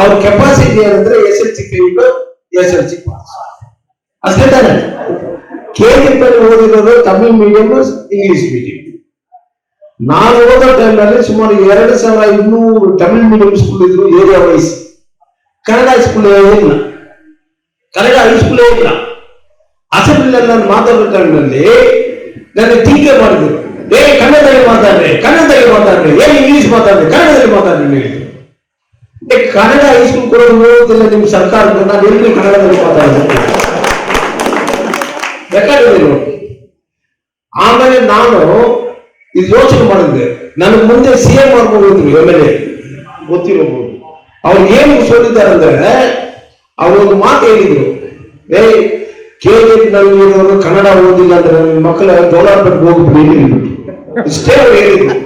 ಅವ್ರ ಕೆಪಾಸಿಟಿ ಏನಂದ್ರೆ S L C failed S L C pass ಅಷ್ಟೇ ತಾನೆ. ಕೆಜಿಪಿ ಓದಿರೋದು ತಮಿಳ್ ಮೀಡಿಯಂ ಇಂಗ್ಲಿಷ್ ಮೀಡಿಯಂ ನಾನು ಓದೋ ಟೈಮ್ನಲ್ಲಿ ಸುಮಾರು ಎರಡು ಸಾವಿರ ಇನ್ನೂರು ತಮಿಳ್ ಮೀಡಿಯಂ ಸ್ಕೂಲ್ ಇದ್ರು ಏರಿಯಾ ವೈಸ್ ಕನ್ನಡ ಸ್ಕೂಲ್ ಇಲ್ಲ. ಕನ್ನಡ ಹೈಸ್ಕೂಲೇ ಇಲ್ಲ. ಅಸೆಂಬ್ಲಿಯಲ್ಲಿ ನಾನು ಮಾತಾಡೋ ಟೈಮ್ನಲ್ಲಿ ನನಗೆ ಟೀಕೆ ಮಾಡಿದ್ರು. ಏ, ಕನ್ನಡದಲ್ಲಿ ಮಾತಾಡ್ರಿ ಕನ್ನಡದಲ್ಲಿ ಮಾತಾಡ್ರಿ, ಏ ಇಂಗ್ಲಿಷ್ ಮಾತಾಡ್ರಿ, ಕನ್ನಡದಲ್ಲಿ ಮಾತಾಡ್ರಿ ಕನ್ನಡ ಹೈಸ್ಕೂಲ್ ಕೊಡೋದು ನೋಡೋದಿಲ್ಲ ನಿಮ್ ಸರ್ಕಾರ ನಾನು ಕನ್ನಡದಲ್ಲಿ ಮಾತಾಡ್ತೀನಿ ಬೇಕಾಗಿದೆ ನೋಡಿ ಆಮೇಲೆ ನಾನು ಇದು ಯೋಚನೆ ಮಾಡಿದ್ದೆ. ನನಗೆ ಮುಂದೆ ಸಿ ಎಂ ಮಾಡ್ಬೋದು ಎಂ ಎಲ್ ಎ ಗೊತ್ತಿರಬಹುದು. ಅವ್ರು ಏನು ಸೋಲಿದ್ದಾರೆ ಅಂದ್ರೆ ಅವ್ರು ಒಂದು ಮಾತು ಹೇಳಿದ್ರು. ಏ ಕೆ ನಲ್ಲಿರೋರು ಕನ್ನಡ ಓದಿಲ್ಲ ಅಂದ್ರೆ ನನ್ನ ಮಕ್ಕಳ ದೌಲಾಪಟ್ಟು ಹೋಗ್ಬಿಡಿ ಇಷ್ಟೇ ಅವ್ರು ಹೇಳಿದ್ರು.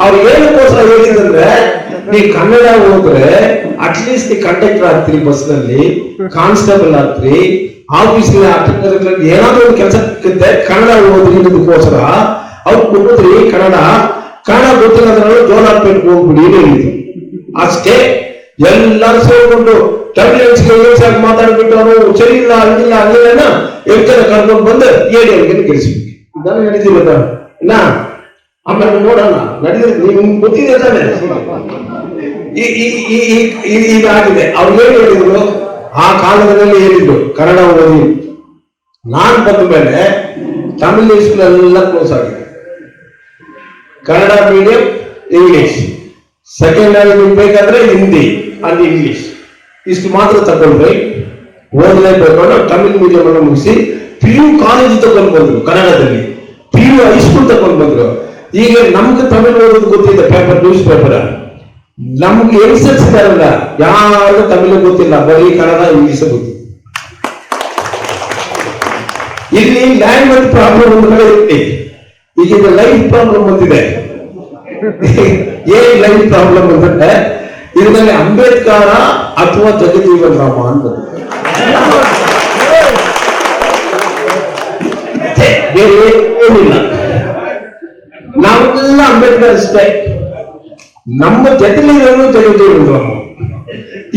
ಅವ್ರು ಏನಕ್ಕೋಸ್ಕರ ಹೇಳಿದಂದ್ರೆ ನೀ ಕನ್ನಡ ಹೋದ್ರೆ ಅಟ್ಲೀಸ್ಟ್ ನೀ ಕಂಡಕ್ಟರ್ ಆಗ್ತೀರಿ ಬಸ್ನಲ್ಲಿ ಕಾನ್ಸ್ಟೇಬಲ್ ಆಗ್ತೀರಿ ಆಫೀಸ್ ಏನಾದ್ರೂ ಒಂದು ಕೆಲಸ ಸಿಕ್ಕುತ್ತೆ ಕನ್ನಡ ಓದ್ರಿ ಅನ್ನೋದಕ್ಕೋಸ್ಕರ ಅವ್ರು ಕೊಟ್ಟಿದ್ರಿ ಕನ್ನಡ. ಕನ್ನಡ ಗೊತ್ತಿಲ್ಲ ಅಂದ್ರೆ ಹಾಕ್ಬೇಕು ಹೋಗ್ಬಿಡಿ ಹೇಳಿದ್ರು. ಅಷ್ಟೇ ಎಲ್ಲರೂ ಸೇರ್ಕೊಂಡು ಟರ್ಮಿನೆನ್ಸ್ಗೆ ಏಸಾಗಿ ಮಾತಾಡ್ಬಿಟ್ಟು ಅವರು, ಸರಿ ಇಲ್ಲ, ಹಂಗಿಲ್ಲ ಎಷ್ಟು ಜನ ಕರ್ಕೊಂಡು ಬಂದು ಏಡಿ ಅವ್ರಿಗೆ ಗೆಲ್ಸ್ಬಿಟ್ಟು ಇದನ್ನ ಹೇಳಿದ್ದೀವಿ ನಾ ಆಮೇಲೆ ನೋಡೋಣ ನಡೆದಿದೆ ನಿಮ್ಗೆ ಗೊತ್ತಿದೆ ತಾನೆ. ಈ ಈ ಈ, ಈ- ಈ- ಇದಾಗಿದೆ. ಅವ್ರು ಏನು ಹೇಳಿದ್ರು? ಆ ಕಾಲದಲ್ಲಿ ಹೇಳಿದ್ರು ಕನ್ನಡ ಓದಿ. ನಾನ್ ಬಂದ ಮೇಲೆ ತಮಿಳ್ ಸ್ಕೂಲ್ ಕ್ಲೋಸ್ ಆಗಿದೆ. Kannada medium English second language ಬೇಕಾದ್ರೆ ಹಿಂದಿ ಅಂಡ್ ಇಂಗ್ಲಿಷ್ ಇಷ್ಟು ಮಾತ್ರ ತಗೊಂಡ್ರಿ ಓದಲೇಬೇಕು ಬೇಕಾದ್ರೆ ತಮಿಳ್ ಮೀಡಿಯಂ ಅನ್ನು ಮುಗಿಸಿ ಪಿ ಯು ಕಾಲೇಜ್ ತಗೊಂಡ್ ಬಂದ್ರು ಕನ್ನಡದಲ್ಲಿ. ಪಿ ಯು ಹೈಸ್ಕೂಲ್ ತಗೊಂಡ್ ಬಂದ್ರು. ಈಗ ನಮ್ಗೆ ತಮಿಳು ಓದೋದು ಗೊತ್ತಿದೆ ಪೇಪರ್ ನ್ಯೂಸ್ ಪೇಪರ್ ನಮ್ಗೆ ಯಂಗ್ಸ್ಟರ್ಸ್ ಇದಾರಲ್ಲ ಯಾರು ತಮಿಳು ಗೊತ್ತಿಲ್ಲ, ಬರೀ ಕನ್ನಡ, ಇಂಗ್ಲಿಷ್ ಗೊತ್ತಿಲ್ಲ ಇಲ್ಲಿ ಲ್ಯಾಂಗ್ವೇಜ್ ಪ್ರಾಬ್ಲಮ್ ಒಂದು ಕಡೆ ಇರುತ್ತೆ. ಈಗ ಲೈಫ್ ಪ್ರಾಬ್ಲಮ್ ಬಂದಿದೆ. ಏನ್ ಲೈಫ್ ಪ್ರಾಬ್ಲಮ್ ಅಂತಂದ್ರೆ, ಇದರಲ್ಲಿ ಅಂಬೇಡ್ಕರ ಅಥವಾ ಜಗಜೀವನ್ ರಾಮ ಅಂತ ಬೇರೆ ಏನಿಲ್ಲ. ಅಂಬೇಡ್ಕರ್ ಅಷ್ಟೇ. ನಮ್ಮ ಜೊತೆಲಿರೋನು ಜಗಜೀವನ್ ರಾಮ್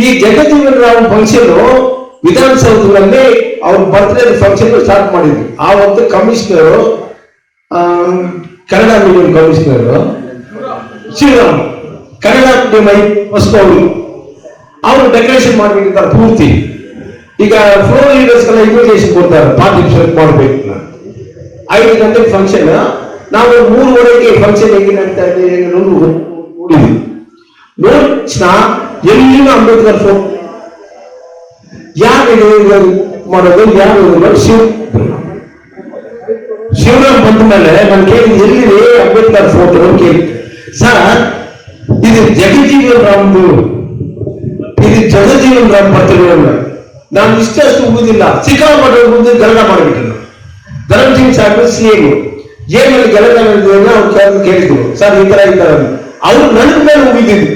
ಈ ಜಗಜೀವನ್ ರಾಮ್ ಫಂಕ್ಷನ್ ವಿಧಾನಸೌಧದಲ್ಲಿ ಅವ್ರ ಬರ್ತ್ಡೇ ಫಂಕ್ಷನ್ ಸ್ಟಾರ್ಟ್ ಮಾಡಿದ್ರು. ಆ ಒಂದು commissioner Kannada medium commissioner Shriram, Kannada medium first ಅವರು ಅವರು ಡೆಕೋರೇಷನ್ ಮಾಡ್ಬಿಟ್ಟಿದ್ದಾರೆ ಪೂರ್ತಿ. ಈಗ ಫ್ಲೋರ್ ಲೀಡರ್ಸ್ ಎಲ್ಲ ಇನ್ವಿಟೇಷನ್ ಕೊಡ್ತಾರೆ ಪಾರ್ಟಿಸಿಪೇಟ್ ಮಾಡಬೇಕು ಐದು ಗಂಟೆಗೆ ಫಂಕ್ಷನ್ ನಾವು ಮೂರುವರೆಗೆ ಫಂಕ್ಷನ್ ಹೇಗೆ ನಡೀತಾ ಇದೆ ಅನ್ನೋದು ನೋಡಿದ್ವಿ. ನೋಡಿ ಎಲ್ಲಿನ ಅಂಬೇಡ್ಕರ್ ಫೋನ್ ಯಾರು ಮಾಡೋದು? ಯಾರು? ಶಿವ. ಶಿವರಾಮ್ ಬಂದ ಮೇಲೆ ನಾನು ಕೇಳಿದ್ ಎಲ್ಲಿದೆ ಅಂಬೇಡ್ಕರ್ ಫೋಟೋ ಅಂತ ಕೇಳಿ ಸರ್, ಇದು ಜಗಜೀವನ್ ರಾಮ್ದು ಇದು ಜಗಜೀವನ್ ರಾಮ್ ಬರ್ತಿರೋ ನಾನು ಇಷ್ಟಷ್ಟು ಉಳಿದಿಲ್ಲ ಸಿಕ್ಕಾಪಟ್ಟೆ ಮುಂದೆ ಗರಡ ಮಾಡಿಬಿಟ್ಟು ಧರಮ್ ಸಿಂಗ್ ಸಾಹೇಬ್ ಸಿ ಎಂ ಏನಲ್ಲಿ ಗರಡ ಮಾಡಿದ್ರು ಅವ್ರು ಕೇಳಿದ್ರು ಕೇಳಿದ್ರು. ಸರ್, ಈ ತರ ಈ ತರ ಅಂತ. ಅವ್ರು ನನ್ನ ಮೇಲೆ ಉಳಿದಿದ್ರು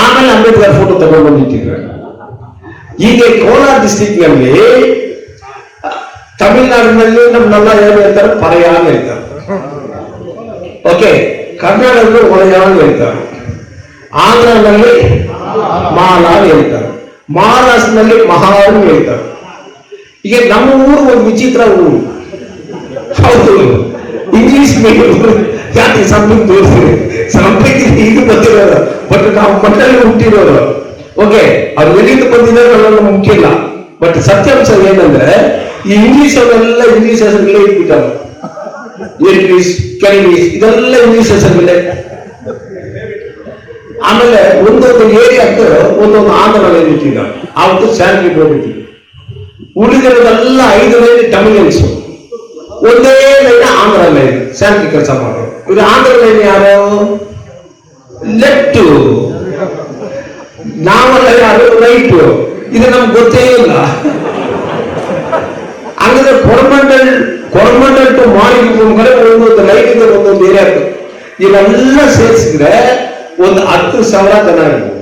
ಆಮೇಲೆ ಅಂಬೇಡ್ಕರ್ ಫೋಟೋ ತಗೊಂಡು ಬಂದಿಟ್ಟಿದ್ರು ಹೀಗೆ ಕೋಲಾರ ಡಿಸ್ಟಿಕ್ನಲ್ಲಿ, ತಮಿಳುನಾಡಿನಲ್ಲಿ ನಮ್ಮನ್ನೆಲ್ಲ ಏನು ಹೇಳ್ತಾರೆ? ಪರಯಾಗ ಹೇಳ್ತಾರೆ. ಓಕೆ ಕರ್ನಾಟಕದಲ್ಲಿ ಒಳಯಾಗ ಹೇಳ್ತಾರೆ. ಆಂಧ್ರನಲ್ಲಿ ಮಾಲಾಗ ಹೇಳ್ತಾರೆ. ಮಹಾರಾಷ್ಟ್ರದಲ್ಲಿ ಮಹಾರು ಹೇಳ್ತಾರೆ. ಈಗ ನಮ್ಮ ಊರು ಒಂದು ವಿಚಿತ್ರ ಊರು. ಹೌದು. ಇಂಗ್ಲಿಷ್ ಮೀಡಿಯಂ ಯಾಕೆ ಸಂಪಿಂಗ್ ತೋರಿಸ್ತೀರಿ ಸಂಪಿಂಗ್ ಈಗ ಬಂದಿರೋರು. ಬಟ್ ನಾವು ಮಕ್ಕಳಲ್ಲಿ ಹುಟ್ಟಿರೋರು. ಓಕೆ ಅವ್ರು ಎಲ್ಲಿಂದ ಬಂದಿದ್ದಾರೆ ಅನ್ನೋದು ಮುಖ್ಯ ಇಲ್ಲ. ಬಟ್ ಸತ್ಯಾಂಶ ಏನಂದ್ರೆ, ಈ ಇಂಗ್ಲಿಷ್ ಅವರೆಲ್ಲ ಇಂಗ್ಲಿಷ್ ಹೆಸರುಗಳೇ ಇಟ್ಬಿಟ್ಟಾರೆ ಇಂಗ್ಲಿಷ್ ಕೆಂಗ್ಲಿಷ್ ಇದೆಲ್ಲ ಇಂಗ್ಲಿಷ್ ಹೆಸರುಗಳೇ. ಆಮೇಲೆ ಒಂದೊಂದು ಏರಿಯಾಕ್ಕೆ ಒಂದೊಂದು ಆಂಧ್ರ ಇಟ್ಟಿದ್ದ ಅವತ್ತು ಸ್ಯಾಲ್ರಿ ಹೋಗಿಟ್ಟಿದ್ರು ಉಳಿದಿರೋದೆಲ್ಲ ಐದು ಲೈನ್ ತಮಿಳಿಯನ್ಸ್ ಒಂದೇ ಲೈನ್ ಆಂಧ್ರ ಲೈನ್ ಸ್ಯಾಲ್ರಿ ಕೆಲಸ ಮಾಡೋರು ಇದು ಆಂಧ್ರ ಲೈನ್ ಯಾರು ಲೆಫ್ಟ್ ನಾವೆಲ್ಲ ಯಾರು ರೈಟ್ ಇದು ನಮ್ಗೆ ಗೊತ್ತೇ ಇಲ್ಲ ಹಂಗಾದ್ರೆ ಕೊರಮಂಡಲ್ ಕೊರಮಂಡಲ್ ಟು ಮಾಡಿ ಕಡೆ ಒಂದೊಂದು ಲೈನ್ ಇದೆ ಒಂದೊಂದು ಏರಿಯಾ ಇವೆಲ್ಲ ಸೇರಿಸಿದ್ರೆ ಒಂದು ಹತ್ತು ಸಾವಿರ ಜನ ಇರ್ಬೋದು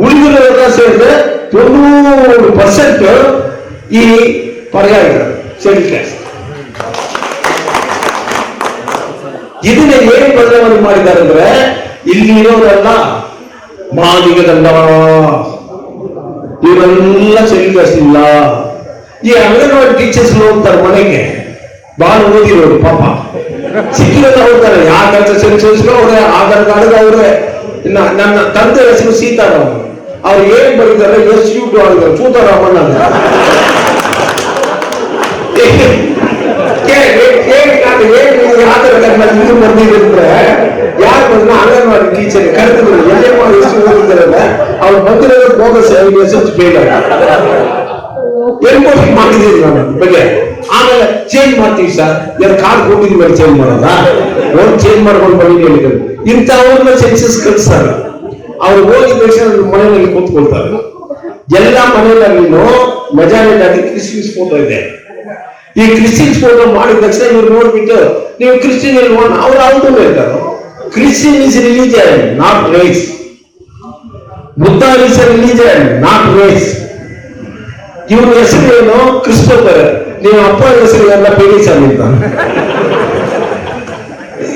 ಉಳಿದಿರೋರೆಲ್ಲ ಸೇರಿದ್ರೆ ತೊಣ್ಣೂರು ಪರ್ಸೆಂಟ್ ಈ ಪರ್ಯಾಯ ಶೆಡ್ಯೂಲ್ ಕ್ಯಾಸ್ಟ್ ಇದನ್ನ ಏನ್ ಬದಲಾವಣೆ ಮಾಡಿದ್ದಾರೆ ಅಂದ್ರೆ ಇಲ್ಲಿ ಇರೋರೆಲ್ಲ ಮಾದಿಗ ದಂಡ ಇವರೆಲ್ಲ ಇಲ್ಲ ಈ ಅಂಗನವಾಡಿ ಟೀಚರ್ಸ್ ಹೋಗ್ತಾರೆ ಮನೆಗೆ ಬಹಳ ಓದಿರೋರು ಪಾಪ ಸಿಕ್ಕಿರೋದು ಹೋಗ್ತಾರೆ ಯಾವ ಕೆಲಸ ಸೆನ್ಸಸ್ಲು ಅವ್ರೆ ಆಧಾರ್ ಕಾರ್ಡ್ ಅವ್ರೆ ಇನ್ನ ನನ್ನ ತಂದೆ ಹೆಸರು ಸೀತಾರಾಮ್ ಅವ್ರು ಏನ್ ಬರೀತಾರೆ ಎಸ್ ಯು ಟು ಆಗಿದ್ದಾರೆ ಸೂತಾರಾಮನ್ ಓದಿದ್ದಾರಲ್ಲ ಅವ್ರು ಬಂದಿರೋದು ಬೋಗಸ್ ಎಸ್ ಎಚ್ ಫೇಲ್ ಎನ್ಕೋರ್ಸ್ ಮಾಡಿದ್ದೀರಿ ನಾನು ಬಗ್ಗೆ ಆಮೇಲೆ ಚೇಂಜ್ ಮಾಡ್ತೀವಿ ಸರ್ ಎರಡು ಕಾರ್ ಕೊಟ್ಟಿದ್ವಿ ಮೇಲೆ ಚೇಂಜ್ ಮಾಡೋದ ಒಂದು ಚೇಂಜ್ ಮಾಡ್ಕೊಂಡು ಬನ್ನಿ ಹೇಳಿದ್ರು ಇಂಥವ್ರನ್ನ ಸೆನ್ಸಸ್ ಕಳಿಸ್ತಾರೆ ಅವ್ರು ಹೋಗಿದ ತಕ್ಷಣ ಮನೆಯಲ್ಲಿ ಕೂತ್ಕೊಳ್ತಾರೆ ಎಲ್ಲ ಮನೆಯಲ್ಲಿನೂ ಮೆಜಾರಿಟಿ ಆಗಿ ಕ್ರಿಸ್ಟಿಯನ್ಸ್ ಫೋಟೋ ಇದೆ ಈ ಕ್ರಿಶ್ಚಿಯನ್ಸ್ ಫೋಟೋ ಮಾಡಿದ ತಕ್ಷಣ ಇವ್ರು ನೋಡ್ಬಿಟ್ಟು ನೀವು ಕ್ರಿಶ್ಚಿಯನ್ ಇಲ್ಲಿ ನೋಡಿ ಅವ್ರು ಅವ್ರು ಇರ್ತಾರೆ Christian is religion not race Buddha is religion not race ಇವ್ರ ಹೆಸರು ಏನು ಕ್ರಿಸ್ಟೋಫರ್ ನೀವು ಅಪ್ಪ ಹೆಸರು ಎಲ್ಲ ಪೇಡಿಸನ್ ಅಂತ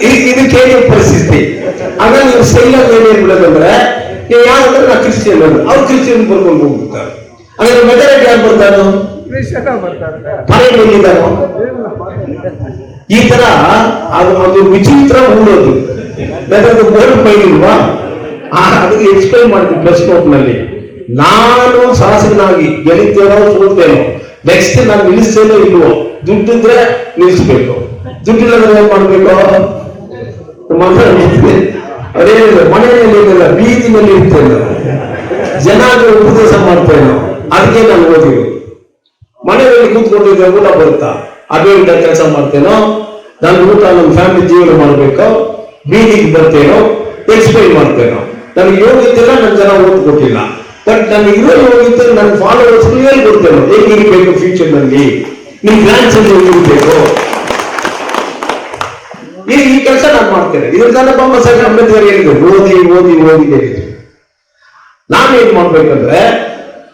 ಇ- ಇದು ಕೇಳಿ ಪರಿಸ್ಥಿತಿ ಆಗ ನೀವು ಸೈಲಲ್ಲಿ ಏನ್ ಬಿಡೋದಂದ್ರೆ ನೀವು ಯಾರಂದ್ರೆ ನಾ ಕ್ರಿಶ್ಚಿಯನ್ ಅಂತ ಅವ್ರು ಕ್ರಿಶ್ಚಿಯನ್ ಬರ್ಕೊಂಡು ಹೋಗ್ಬಿಡ್ತಾರೆ ಹಾಗಾದ್ರೆ ಮೆಜಾರಿಟಿ ಯಾರು ಬರ್ತಾರೋ ಈ ತರ ಅದು ಒಂದು ವಿಚಿತ್ರ ಊಡೋದು ಬೇಕಾದ್ರೆ ಬೋರ್ಡ್ ಪೈಲ್ವಾ ಅದಕ್ಕೆ ಎಕ್ಸ್ಪ್ಲೈನ್ ಮಾಡಿದ್ವಿ ಪ್ರೆಸ್ ನೋಟ್ನಲ್ಲಿ. ನಾನು ಸಾಹಸನಾಗಿ ಗೆಲಿತೇನೋ ಸೋಲ್ತೇನೋ ನೆಕ್ಸ್ಟ್ ನಾನು ನಿಲ್ಲಿಸ್ತೇನೋ ಇಲ್ವೋ, ದುಡ್ಡಿದ್ರೆ ನಿಲ್ಲಿಸ್ಬೇಕು. ದುಡ್ಡಿಲ್ಲದ್ರೆ ಏನ್ ಮಾಡ್ಬೇಕು? ಅದೇ ಮನೆಯಲ್ಲಿ ಬೀದಿನಲ್ಲಿ ಇರ್ತೇನೆ. ಜನ ಉಪದೇಶ ಮಾಡ್ತೇನೆ, ಅದಕ್ಕೆ ನಾನು ಓದಿರೋದು ಮನೆಯಲ್ಲಿ ಕೂತ್ಕೊಂಡಿದ್ರೆ ಊಟ ಬರುತ್ತಾ? ಅದೇ ಕೆಲಸ ಮಾಡ್ತೇನೋ? ನಾನು ಊಟ ನಮ್ಮ ಫ್ಯಾಮಿಲಿ ಜೀವನ ಮಾಡಬೇಕು? ಬೀದಿಗೆ ಬರ್ತೇನೋ? ಎಕ್ಸ್ಪ್ಲೈನ್ ಮಾಡ್ತೇನೋ? ನನಗೆ ಯೋಗ್ಯತೆಲ್ಲ ನನ್ನ ಜನ ಓದ್ ಕೊಟ್ಟಿಲ್ಲ ಬಟ್ ನನಗೆ ಇರೋ ಯೋಗ್ಯತೆ ನನ್ನ ಫಾಲೋವರ್ಸ್ ಹೇಳ್ಕೊಡ್ತೇನೋ? ಹೇಗಿರ್ಬೇಕು ಫ್ಯೂಚರ್ನಲ್ಲಿ? ನಿಮ್ ಚಿಲ್ಡ್ರನ್ ಹೇಗಿರ್ಬೇಕು ಈ ಕೆಲಸ ನಾನು ಮಾಡ್ತೇನೆ. ಇದ್ರ ನನ್ನ ಬಾಬಾ ಸಾಹೇಬ್ ಅಂಬೇಡ್ಕರ್ ಹೇಳಿದ್ರು, ಓದಿ ಓದಿ ಓದಿ ಹೇಳಿದ್ರು ನಾನು ಏನ್ ಮಾಡ್ಬೇಕಂದ್ರೆ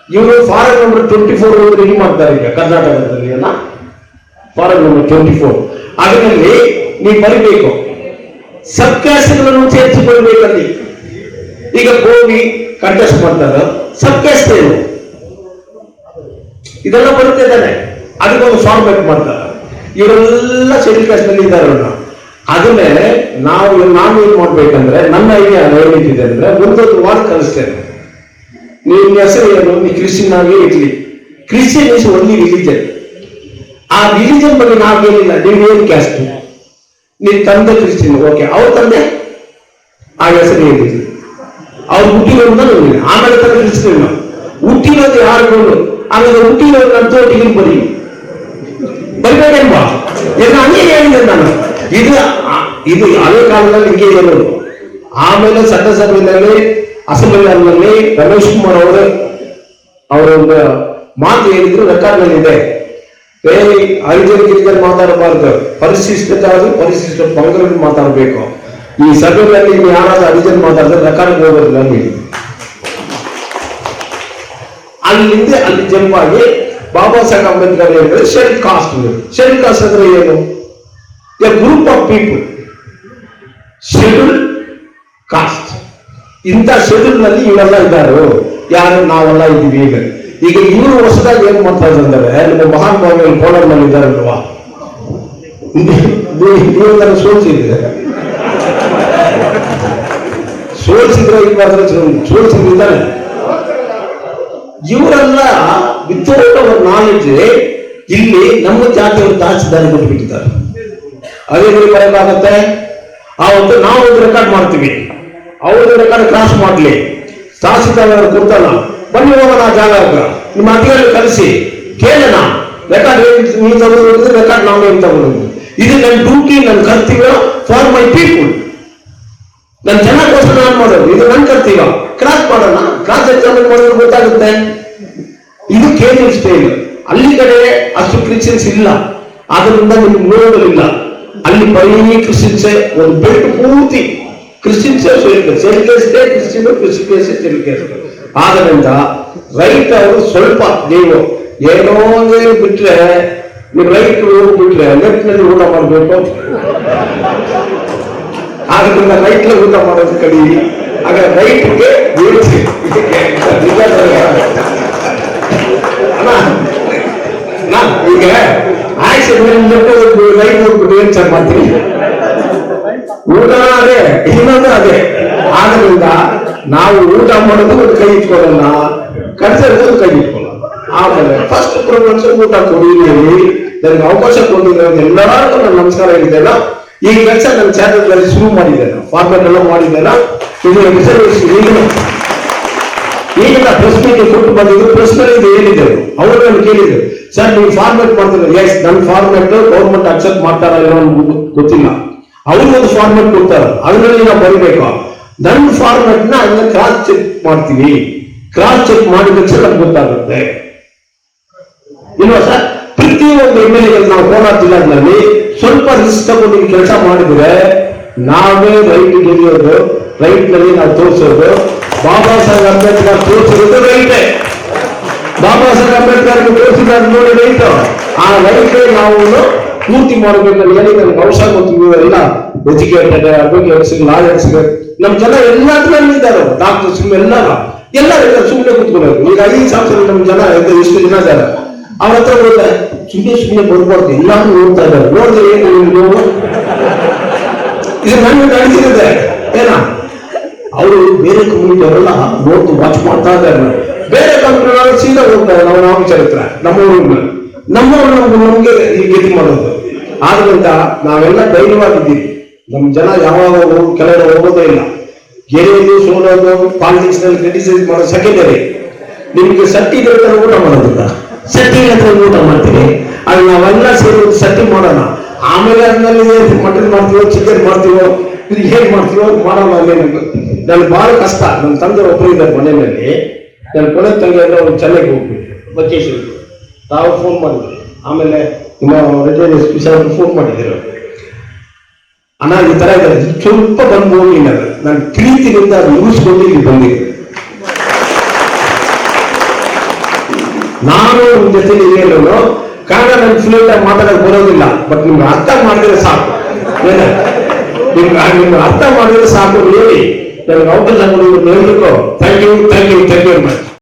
ಇವರು form number twenty four ready ಮಾಡ್ತಾರೆ ಈಗ? ಕರ್ನಾಟಕದಲ್ಲಿ ಅಲ್ಲ? ಫಾರಂ ನಂಬರ್ ಟ್ವೆಂಟಿ ಫೋರ್ ಅದರಲ್ಲಿ ನೀವು ಬರಿಬೇಕು. ಸಬ್ಕಾಸ್ಟ್ಗಳನ್ನು ಸೇರಿಸಿಕೊಳ್ಬೇಕಲ್ಲಿ ಈಗ ಗೋವಿ ಕಂಟೆಸ್ಟ್ ಮಾಡ್ತಾರೆ ಸಬ್ಕಾಸ್ಟ್ ಏನು? ಇದೆಲ್ಲ ಬರುತ್ತಿದ್ದಾನೆ ಅದಕ್ಕೊಂದು ಫಾರ್ಮ್ಯಾಟ್ ಮಾಡ್ತಾರೆ. ಇವರೆಲ್ಲ ಶೆಡ್ಯೂಲ್ ಕಾಸ್ಟ್ನಲ್ಲಿ ಇದ್ದಾರೆ ಅದನ್ನೇ ನಾವು ನಾನು ಏನ್ ಮಾಡ್ಬೇಕಂದ್ರೆ, ನನ್ನ ಐಡಿಯಾ ಏನಿದೆ ಅಂದ್ರೆ ಒಂದೊಂದು ವಾರ ಕಲಿಸ್ತೇನೆ. ನಿಮ್ಮ ಹೆಸರು ಏನು ನೀವು ಕ್ರಿಶ್ಚಿಯನ್ ಆಗಿ ಇರ್ಲಿ. ಕ್ರಿಶ್ಚಿಯನ್ ಇಸ್ ಓನ್ಲಿ ರಿಲಿಜನ್ ಆ ರಿಲಿಜನ್ ಬಗ್ಗೆ ನಾವು ಏನಿಲ್ಲ ನೀವು ಏನ್ ಕ್ಯಾಸ್ಟ್ ನಿನ್ ತಂದೆ ಕ್ರಿಶ್ಚಿಯನ್ ಓಕೆ ಅವ್ರ ತಂದೆ ಆ ಹೆಸರು ಏನಿಲ್ಲ ಅವ್ರು ಹುಟ್ಟಿರೋದು ನನಗೆ ಆಮೇಲೆ ತಂದೆ ಕ್ರಿಶ್ಚಿಯನ್ ಹುಟ್ಟಿರೋದು ಯಾರು ಆಮೇಲೆ ಹುಟ್ಟಿರೋದು ನನ್ನ ತೋಟಿಗೆ ಬರೀ ಬರ್ಬೇಕೇನ್ವಾ ಎಲ್ಲ ಹಂಗೆ ಹೇಳಿದೆ ನಾನು. ಇದು ಇದು ಹಳೆ ಕಾಲದಲ್ಲಿ ಹಿಂಗೆ ಹೇಳೋದು ಆಮೇಲೆ ಸಭೆಯಲ್ಲಿ ಅಸೆಂಬ್ಲಿನಲ್ಲಿ ರಮೇಶ್ ಕುಮಾರ್ ಅವರು ಅವರ ಒಂದು ಮಾತು ಹೇಳಿದ್ರು ರೆಕಾರ್ಡ್ನಲ್ಲಿ ಇದೆ ಏ ಐದು ಗಿರಿಜನ್ ಮಾತಾಡಬಾರ್ದು. ಪರಿಶಿಷ್ಟ ಪರಿಶಿಷ್ಟ ಪಂಗಡಗಳು ಮಾತಾಡಬೇಕು. ಈ ಸಭೆಗಳಲ್ಲಿ ನೀವು ಯಾರಾದ್ರೂ ಅಡಿಜನ್ ಮಾತಾಡಿದ್ರೆ ರೆಕಾರ್ಡ್ ಹೋಗೋದಿಲ್ಲ ಅಂತ ಅಲ್ಲಿಂದ ಅಲ್ಲಿ ಜಂಪ್ ಬಾಬಾ ಸಾಹೇಬ್ ಅಂಬೇಡ್ಕರ್ ಹೇಳಿದ್ರೆ ಶೆಡ್ ಕಾಸ್ಟ್ ಶೆಡ್ ಕಾಸ್ಟ್ ಅಂದ್ರೆ ಏನು? A group of people schedule caste ಇಂಥ ಶೆಡ್ಯೂಲ್ನಲ್ಲಿ ಇವರೆಲ್ಲ ಇದ್ದಾರೆ. ಯಾರು? ನಾವೆಲ್ಲ ಇದ್ದೀವಿ ಈಗ. ಈಗ ಇವರು ವರ್ಷದಾಗ ಏನ್ ಮಾಡ್ತಾ ಇದ್ದಾರೆ ನಿಮ್ಮ ಮಹಾನ್ ಭಾವಿಗಳು ಕೋಲಾರ್ನಲ್ಲಿ ಇದ್ದಾರಲ್ವಾ ನೀವು ನನ್ನ ಸೋಲ್ಸಿದ್ರೆ ಸೋಲ್ಸಿದ್ರೆ ಈಗ ಮಾತ್ರ ಸೋಲ್ಸಿದ್ದಾರೆ ಇವರೆಲ್ಲ ವಿತೌಟ್ ಅವರ್ ನಾಲೆಡ್ಜ್ ಇಲ್ಲಿ ನಮ್ಮ ಜಾತಿಯವರು ದಾಚಿದ್ದಾರೆ ಕೊಟ್ಟು ಬಿಟ್ಟಿದ್ದಾರೆ ಅದೇ ಬರೆಯಲಾಗತ್ತೆ ಆ ಒಂದು ನಾವು ಒಂದು ರೆಕಾರ್ಡ್ ಮಾಡ್ತೀವಿ. ಅವ್ರದ್ದು ರೆಕಾರ್ಡ್ ಕ್ರಾಸ್ ಮಾಡ್ಲಿ. ತಹಸೀಲ್ದಾರ್ ಕೊಡ್ತಲ್ಲ ಬನ್ನಿ ಹೋಗೋಣ ಜಾಗಕ್ಕೆ ನಿಮ್ಮ ಅಧಿಕಾರಿ ಕಲಿಸಿ ಕೇಳೋಣ. ರೆಕಾರ್ಡ್ ನೀವು ತಗೊಂಡು ರೆಕಾರ್ಡ್ ನಾವು ಏನು ತಗೊಂಡು ಇದು ನನ್ನ ಡ್ಯೂಟಿ ನನ್ನ ಕರ್ತವ್ಯ ಫಾರ್ ಮೈ ಪೀಪಲ್ ನನ್ನ ಜನಕ್ಕೋಸ್ಕರ ನಾನು ಮಾಡೋದು. ಇದು ನನ್ನ ಕರ್ತವ್ಯ. ಕ್ರಾಸ್ ಮಾಡೋಣ. ಕ್ರಾಸ್ ಎಕ್ಸಾಮಿನ್ ಮಾಡೋದು ಗೊತ್ತಾಗುತ್ತೆ? ಇದು ಕೇಂದ್ರ ಸ್ಟೈಲ್. ಅಲ್ಲಿ ಕಡೆ ಅಷ್ಟು ಕ್ರಿಶ್ಚಿಯನ್ಸ್ ಇಲ್ಲ. ಆದ್ರಿಂದ ನಿಮ್ಗೆ ನೋಡೋದಿಲ್ಲ. ಅಲ್ಲಿ ಬರೀ ಕ್ರಿಶ್ಚಿಯನ್ಸ್ ಒಂದು ಬೆಲ್ಟ್ ಪೂರ್ತಿ ಕ್ರಿಶ್ಚಿಯನ್ಸೇ ಸುರಿಕೆ ಸೆಲ್ಕೇಸ್ತೆ ಕ್ರಿಶ್ಚಿಯನ್ ಕ್ರಿಶ್ಚಿಯನ್ಸೇ ತಿರುಗೇಸ್ತೆ ಆದ್ದರಿಂದ ರೈಟ್ ಅವರು ಸ್ವಲ್ಪ ನೀವು ಏನೋ ಬಿಟ್ರೆ ನೀವು ರೈಟ್ ಊರು ಬಿಟ್ರೆ ಲೆಫ್ಟ್ನಲ್ಲಿ ಊಟ ಮಾಡಬೇಕು ಆದ್ರಿಂದ ರೈಟ್ ಊಟ ಮಾಡೋದು ಕಲಿ ಆಗ ರೈಟ್ಗೆ ಬೀಳಿಸಿ ಈಗ ಆಕ್ಷನ್ ರೈಟ್ ಹೋಗ್ಬಿಟ್ಟು ಏನ್ ಚೆಕ್ ಮಾಡ್ತೀನಿ ಆದ್ರಿಂದ ನಾವು ಊಟ ಮಾಡೋದು ಒಂದು ಕೈ ಇಟ್ಕೊಳ್ಳಲ್ಲ ಕಡ್ಸೋದು ಕೈ ಇಟ್ಕೊಳ್ಳಲ್ಲ ಆಮೇಲೆ ಫಸ್ಟ್ ಪ್ರೊಮೋಷನ್ ಊಟ ಕೊಡಿ ನನಗೆ ಅವಕಾಶ ಕೊಟ್ಟಿದ್ರೆ ಎಲ್ಲರಿಗೂ ನಾನು ನಮಸ್ಕಾರ ಹೇಳಿದ್ದೇನೆ ಈ ಕೆಲಸ ನನ್ನ ಚಾನಲ್ನಲ್ಲಿ ಶುರು ಮಾಡಿದ್ದೇನೆ. ಫಾರ್ಮೆಟ್ ಎಲ್ಲ ಮಾಡಿದ್ದೇನೆ. ಇದು ರಿಸರ್ವೇಶನ್ ಈಗಿನ ಪ್ರೆಸ್ ಮೀಟ್ ಕೊಟ್ಟು ಬಂದಿದ್ದು ಪ್ರಶ್ನೆ ನಲ್ಲಿ ಇದು ಹೇಳಿದರು ಅವರು ನಾನು ಕೇಳಿದ್ರು ಸರ್, ನೀವು ಫಾರ್ಮೆಟ್ ಮಾಡ್ತಿದ್ರೆ ಎಸ್ ನನ್ನ ಫಾರ್ಮೆಟ್ ಗೌರ್ಮೆಂಟ್ ಅಕ್ಸೆಪ್ಟ್ ಮಾಡ್ತಾರ ನಮ್ಗೆ ಗೊತ್ತಿಲ್ಲ. ಅವ್ರಿಗೊಂದು ಫಾರ್ಮೆಟ್ ಕೊಡ್ತಾರೆ. ಅದರಲ್ಲಿ ನಾವು ಬರೀಬೇಕು. ನನ್ನ ಫಾರ್ಮೆಟ್ನ ಅದನ್ನ ಕ್ರಾಸ್ ಚೆಕ್ ಮಾಡ್ತೀವಿ ಕ್ರಾಸ್ ಚೆಕ್ ಮಾಡಿದ ತಕ್ಷಣ ನಮ್ಗೆ ಗೊತ್ತಾಗುತ್ತೆ. ಇಲ್ವಾ ಸರ್? ಪ್ರತಿಯೊಂದು ಎಂ ಎಲ್ ನಾವು ಕೋಲಾರ ಜಿಲ್ಲಾದಲ್ಲಿ ಸ್ವಲ್ಪ ರಿಸ್ಕ್ ತಗೊಂಡು ಕೆಲಸ ಮಾಡಿದ್ರೆ ನಾವೇ ರೈಟ್ ಗೆಲ್ಲಿಯೋದು ರೈಟ್ನಲ್ಲಿ ನಾವು ತೋರಿಸೋದು. ಬಾಬಾ ಸಾಹೇಬ್ ಅಂಬೇಡ್ಕರ್ ತೋರಿಸಿರೋದು ರೈಟೇ ಬಾಬಾ ಸಾಹೇಬ್ ಅಂಬೇಡ್ಕರ್ ತೋರಿಸಿದ್ರೆ ನೋಡಿ ರೈಟ್ ಆ ರೈಟ್ ನಾವು ಪೂರ್ತಿ ಮಾಡಬೇಕಂತ ಹೇಳಿ ನಮ್ಗೆ ಮತ್ತು ಎಲ್ಲ ಎಜುಕೇಟೆಡ್ ಅಡ್ವೊಕೇಟ್ಸ್ ಲಾಯರ್ಸ್ ನಮ್ ಜನ ಎಲ್ಲದ್ರಲ್ಲಿ ಇದ್ದಾರೆ ಡಾಕ್ಟರ್ಸ್ ಎಲ್ಲರೂ. ಎಲ್ಲರೂ ಸುಮ್ಮನೆ ಕೂತ್ಕೊಳ್ಳೋದು ಈಗ ಐದು ಸಾವಿರ ನಮ್ ಜನ ಎಷ್ಟು ಜನ ಇದ್ದಾರೆ. ಅವ್ರ ಹತ್ರ ಹೋದ್ರೆ ಸುಮ್ಮನೆ ಸುಮ್ಮನೆ ಬರ್ಬಾರ್ದು. ಎಲ್ಲಾರು ನೋಡ್ತಾ ಇದ್ದಾರೆ. ನೋಡಿದ್ರೆ ಏನು ನೀವು? ಇದು ನನಗೆ ಕಾಣಿಸಿದೆ ಏನ? ಅವರು ಬೇರೆ ಕಮ್ಯುನಿಟಿ ಅವರೆಲ್ಲ ನೋಡ್ತು ವಾಚ್ ಮಾಡ್ತಾ ಇದ್ದಾರೆ. ಬೇರೆ ಕಂಪ್ನಿ ಸೀದಾ ಹೋಗ್ತಾರೆ. ನಾವು ನಾವು ಚರಿತ್ರ ನಮ್ಮೂರಿನ ನಮ್ಮವ್ರು ನಮ್ಗೆ ನಮ್ಗೆ ಈ ಗತಿ ಮಾಡೋದು. ಆದ್ರಿಂದ ನಾವೆಲ್ಲ ಧೈರ್ಯವಾಗಿದ್ದೀವಿ. ನಮ್ ಜನ ಯಾವಾಗ ಕೆಲವರು ಹೋಗೋದೇ ಇಲ್ಲ. ಗೆರೆಯೋದು ಸೋಲೋದು ಪಾಲಿಟಿಕ್ಸ್ನಲ್ಲಿ ಕ್ರಿಟಿಸೈಸ್ ಮಾಡೋ ಸೆಕೆಂಡರಿ ನಿಮ್ಗೆ ಸಟ್ಟಿ ಇದ್ರೆ ಊಟ ಮಾಡೋದಿಲ್ಲ. ಸಟ್ಟಿ ಅಂತ ಊಟ ಮಾಡ್ತೀವಿ ಅದು ನಾವೆಲ್ಲ ಸೇರಿ ಸಟ್ಟಿ ಮಾಡೋಣ. ಆಮೇಲೆ ಅದ್ರಲ್ಲಿ ಮಟನ್ ಮಾಡ್ತೀವೋ ಚಿಕನ್ ಮಾಡ್ತೀವೋ, ಇದು ಹೇಗ್ ಮಾಡ್ತೀವೋ ಮಾಡೋಣ ಅಲ್ಲಿ ಬಹಳ ಕಷ್ಟ. ನಮ್ಮ ತಂದೆ ಒಬ್ಬರು ಇದ್ದಾರೆ ಮನೆಯಲ್ಲಿ. ನನ್ನ ಕೊನೆ ತಂಗಿ ಅಂದ್ರೆ ಅವ್ರು ಚೆನ್ನೈಗೆ ಹೋಗ್ಬಿಟ್ಟು ವೆಕೇಶನ್ ತಾವು ಫೋನ್ ಮಾಡಿದ್ರು. ಆಮೇಲೆ ನಿಮ್ಮ ಸ್ಪೆಷಲ್ ಫೋನ್ ಮಾಡಿದ್ರು ಅಣ್ಣ, ಈ ತರ ಇದೆ ಸ್ವಲ್ಪ ಬಂದು ಹೋಗಿ ನಾನು. ಪ್ರೀತಿನಿಂದ ಅದು ಉಳಿಸ್ಕೊಂಡು ಇಲ್ಲಿ ಬಂದಿದ್ದೆ ನಾನು ನಿಮ್ಮ ಜೊತೆ ಏನು ಕಾರಣ ನನ್ನ ಫ್ಲೂಯೆಂಟ್ ಮಾತಾಡಕ್ ಬರೋದಿಲ್ಲ. ಬಟ್ ನಿಮ್ಗೆ ಅರ್ಥ ಮಾಡಿದ್ರೆ ಸಾಕು. ನಿಮ್ಗೆ ನಿಮ್ಗೆ ಅರ್ಥ ಮಾಡಿದ್ರೆ ಸಾಕು ಹೇಳಿ. ನನಗೆ ಅವಕಾಶ ಕೊಡೋದು ಹೇಳ್ಬೇಕು. Thank you thank you thank you